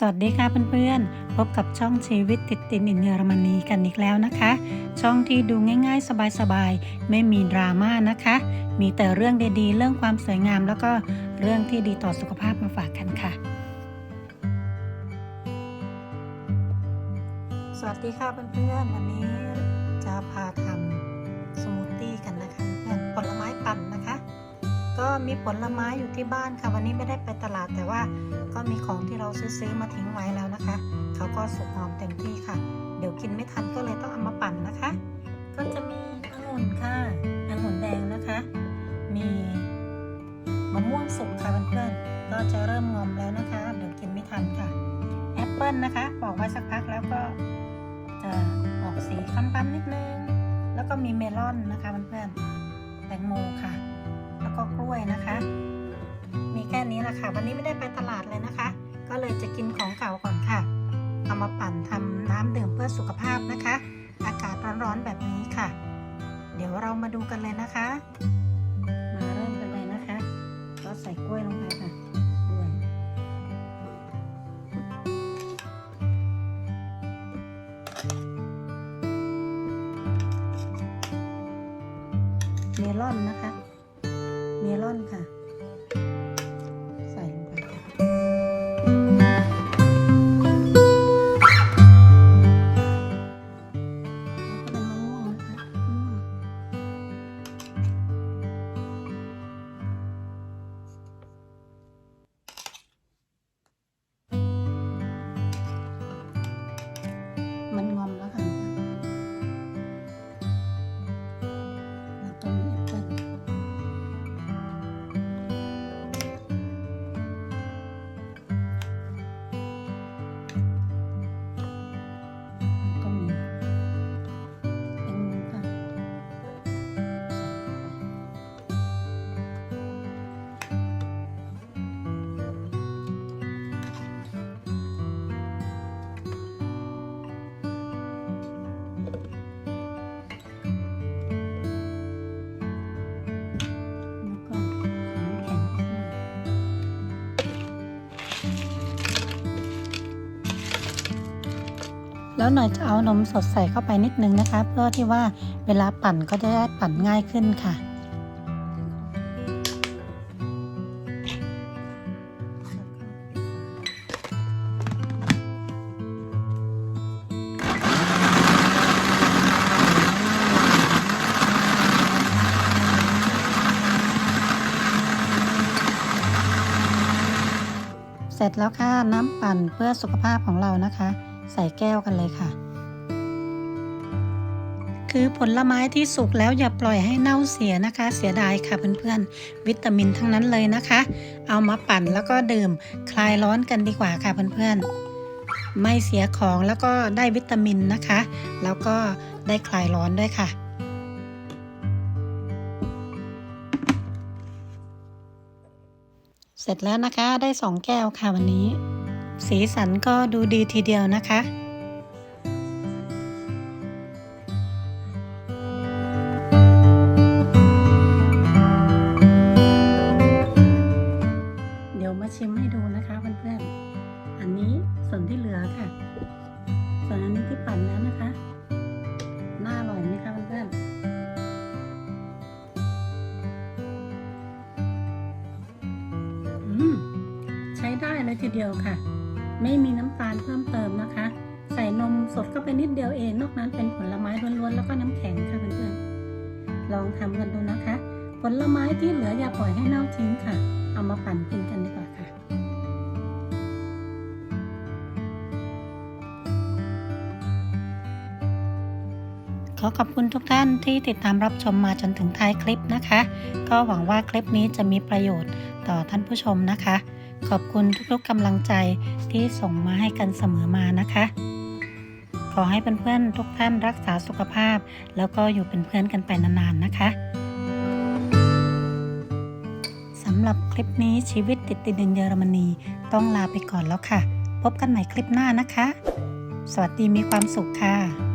สวัสดีค่ะเพื่อนๆ พบกับช่องชีวิตติดตินอินเยอรมนีกันอีกแล้วนะคะ ช่องที่ดูง่ายๆ สบายๆ ไม่มีดราม่านะคะ มีแต่เรื่องดีๆ เรื่องความสวยงาม แล้วก็เรื่องที่ดีต่อสุขภาพมาฝากกันค่ะ สวัสดีค่ะเพื่อนๆ วันนี้จะพาทำ ก็มีผลไม้อยู่ที่บ้านค่ะ วันนี้ไม่ได้ไปตลาดแต่ว่าก็มีของที่เราซื้อๆมาทิ้งไว้แล้วนะคะ เขาก็สุกหอมเต็มที่ค่ะ เดี๋ยวกินไม่ทันก็เลยต้องเอามาปั่นนะคะ ก็จะมีองุ่นค่ะองุ่นแดงนะคะ มีมะม่วงสุกค่ะเพื่อนๆก็จะเริ่มงอมแล้วนะคะ เดี๋ยวกินไม่ทันค่ะแอปเปิลนะคะปอกไว้สักพักแล้วก็จะออกสีค้ำๆนิดนึง แล้วก็มีเมลอนนะคะเพื่อนๆแตงโมค่ะ แล้วก็กล้วยนะคะ มีแค่นี้แหละค่ะ วันนี้ไม่ได้ไปตลาดเลยนะคะ ก็เลยจะกินของเก่าก่อนค่ะ เอามาปั่นทำน้ำดื่มเพื่อสุขภาพนะคะ อากาศร้อนๆแบบนี้ค่ะ เดี๋ยวเรามาดูกันเลยนะคะ มาเริ่มกันเลยนะคะ ก็ใส่กล้วยลงไปค่ะกล้วยเมลอนนะคะ เมลอนค่ะ แล้วหน่อยจะเอานมสดใส่เข้าไปนิดนึงนะคะ เพื่อที่ว่าเวลาปั่นก็จะได้ปั่นง่ายขึ้นค่ะ เสร็จแล้วค่ะน้ำปั่นเพื่อสุขภาพของเรานะคะ ใส่แก้วกันเลยค่ะ คือผลไม้ที่สุกแล้วอย่าปล่อยให้เน่าเสียนะคะ เสียดายค่ะเพื่อนๆ วิตามินทั้งนั้นเลยนะคะ เอามาปั่นแล้วก็ดื่มคลายร้อนกันดีกว่าค่ะเพื่อนๆ ไม่เสียของแล้วก็ได้วิตามินนะคะ แล้วก็ได้คลายร้อนด้วยค่ะเสร็จแล้วนะคะได้สองแก้วค่ะวันนี้ สีสันก็ดูดีทีเดียวนะคะเดี๋ยวมาชิมให้ดูนะคะเพื่อนๆ อันนี้ส่วนที่เหลือค่ะ ส่วนอันนี้ที่ปั่นแล้วนะคะ น่าอร่อยไหมคะเพื่อนๆอืมใช้ได้เลยทีเดียวค่ะ ไม่มีน้ำตาลเพิ่มเติมนะคะ ใส่นมสดเข้าไปนิดเดียวเอง นอกนั้นเป็นผลไม้ล้วนๆแล้วก็น้ำแข็งค่ะเพื่อนๆลองทำกันดูนะคะ ผลไม้ที่เหลืออย่าปล่อยให้เน่าทิ้งค่ะ เอามาปั่นกินกันดีกว่า ขอขอบคุณทุกท่านที่ติดตามรับชมมาจนถึงท้ายคลิปนะคะ ก็หวังว่าคลิปนี้จะมีประโยชน์ต่อท่านผู้ชมนะคะ ขอบคุณทุกๆกำลังใจที่ส่งมาให้กันเสมอมานะคะ ขอให้เพื่อนๆทุกท่านรักษาสุขภาพ แล้วก็อยู่เป็นเพื่อนกันไปนานๆนะคะสำหรับคลิปนี้ชีวิตติดติดินเยอรมนีต้องลาไปก่อนแล้วค่ะ พบกันใหม่คลิปหน้านะคะ สวัสดีมีความสุขค่ะ